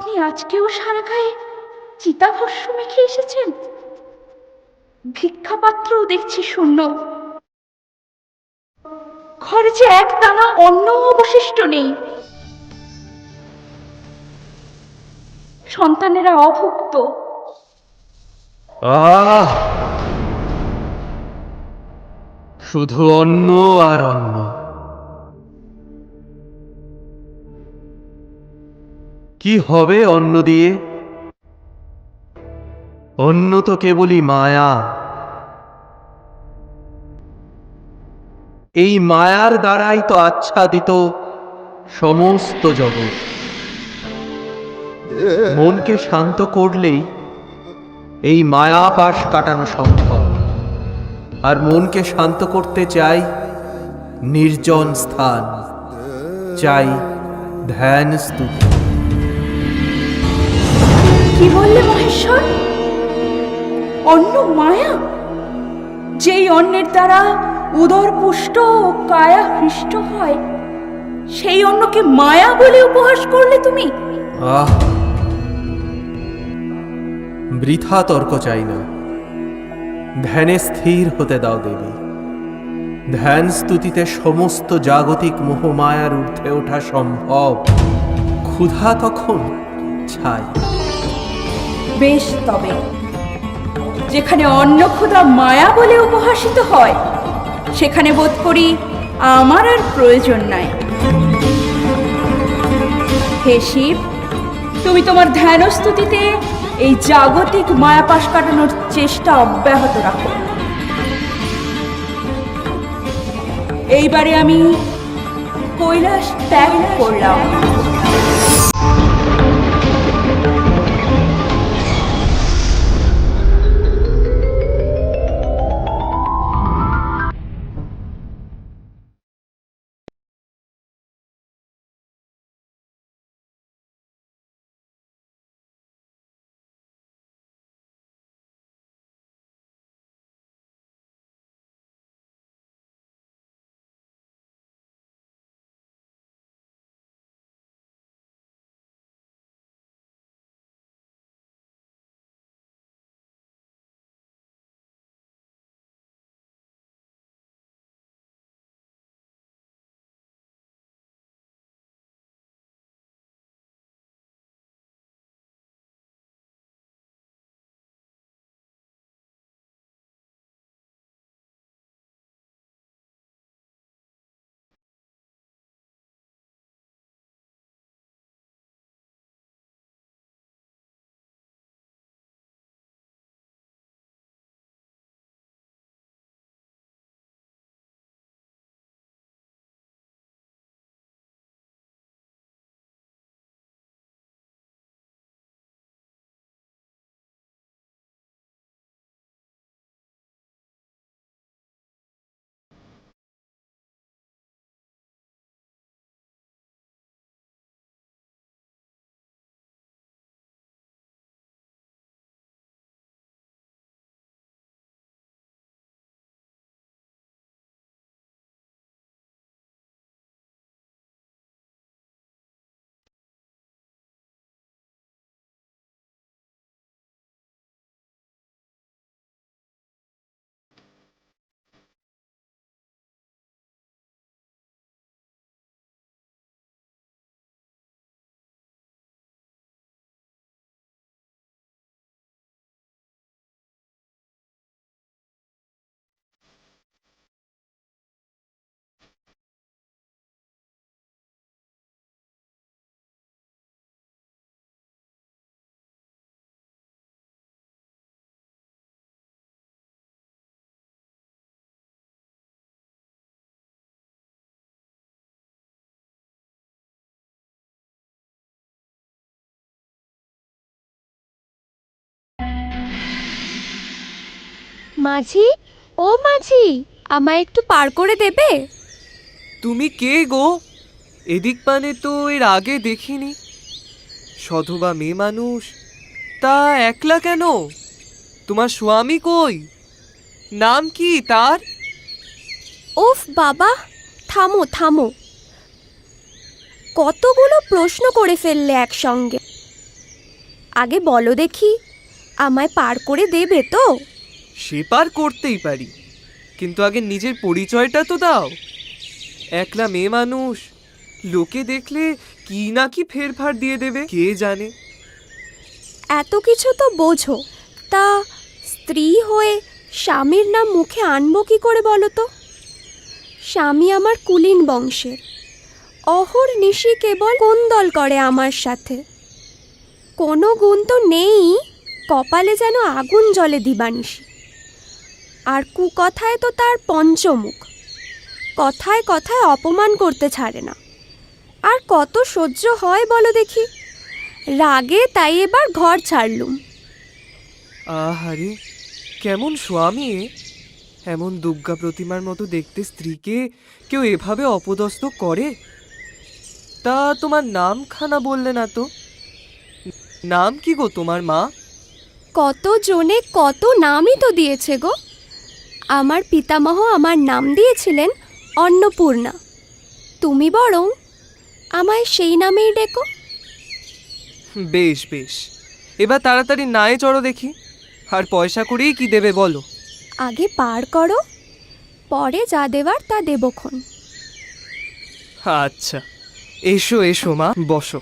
আপনি আজকেও সারা গায়ে চিতাভস্য মেখে এসেছেন? ভিক্ষাপাত্রও দেখছি শূন্য। ঘরে যে এক দানা অন্ন অবশিষ্ট নেই। সন্তানেরা অভুক্ত। শুধু অন্ন আর অন্ন। কি হবে অন্ন দিয়ে? অন্য তো কেবলই মায়া। এই মায়ার দ্বারাই তো আচ্ছাদিত সমস্ত জগৎ। মনকে শান্ত করলেই এই মায়া পাশ কাটানো সম্ভব। আর মনকে শান্ত করতে চাই নির্জন স্থান, চাই ধ্যান স্তুতি কি বললে মহেশ্বর? অন্ন মায়া? যেই অন্নের দ্বারা উদর পুষ্ট ও কায়া হৃষ্ট হয়, সেই অন্নকে মায়া বলে উপহাস করলে তুমি? আহ! বৃথা তর্ক চাই না। ধ্যানে স্থির হতে দাও দেবী। ধ্যান স্তুতিতে সমস্ত জাগতিক মোহমায়ার ঊর্ধ্বে ওঠা সম্ভব। ক্ষুধা তখন ছাই। বেশ তবে। যেখানে অন্ন ক্ষুধা মায়া বলে উপহাসিত হয়, সেখানে বোধ করি আমার আর প্রয়োজন নাই। হে শিব, তুমি তোমার ধ্যান স্তুতিতে এই জাগতিক মায়াপাশ কাটানোর চেষ্টা অব্যাহত রাখো। এইবারে আমি কৈলাস ত্যাগ করলাম। মাঝি? ও মাঝি আমায় একটু পার করে দেবে? তুমি কে গো? এদিক পানে তো এর আগে দেখিনি। সধবা মেয়ে মানুষ তা একলা কেন? তোমার স্বামী কই? নাম কি তার? ওফ বাবা থামো থামো। কতগুলো প্রশ্ন করে ফেললে একসঙ্গে। আগে বলো দেখি আমায় পার করে দেবে তো? সে পার করতেই পারি। কিন্তু আগে নিজের পরিচয়টা তো দাও। একলা মেয়ে মানুষ, লোকে দেখলে কি না কি ফেরফার দিয়ে দেবে, কে জানে? এত কিছু তো বোঝো। তা স্ত্রী হয়ে স্বামীর নাম মুখে আনব কি করে বলো তো? স্বামী আমার কুলীন বংশের। অহর নিশি কেবল কোন্দল করে আমার সাথে। কোনো গুণ তো নেই, কপালে যেন আগুন জ্বলে দিবানিশি। আর কুকথায় তো তার পঞ্চমুখ। কথায় কথায় অপমান করতে ছাড়ে না। আর কত সহ্য হয় বলো দেখি? রাগে তাই এবার ঘর ছাড়লুম। আহারে কেমন স্বামী এ? এমন দুর্গা প্রতিমার মতো দেখতে স্ত্রীকে কেউ এভাবে অপদস্থ করে? তা তোমার নাম খানা বললে না তো? নাম কি গো তোমার মা? কত জনে কত নামই তো দিয়েছে গো। আমার পিতামহ আমার নাম দিয়েছিলেন অন্নপূর্ণা। তুমি বরং আমায় সেই নামেই ডেকো। বেশ বেশ। এবার তাড়াতাড়ি নায়ে চড়ো দেখি। আর পয়সা করেই কি দেবে বলো? আগে পার করো পরে যা দেবার তা দেবক্ষণ আচ্ছা। এসো এসো মা বসো।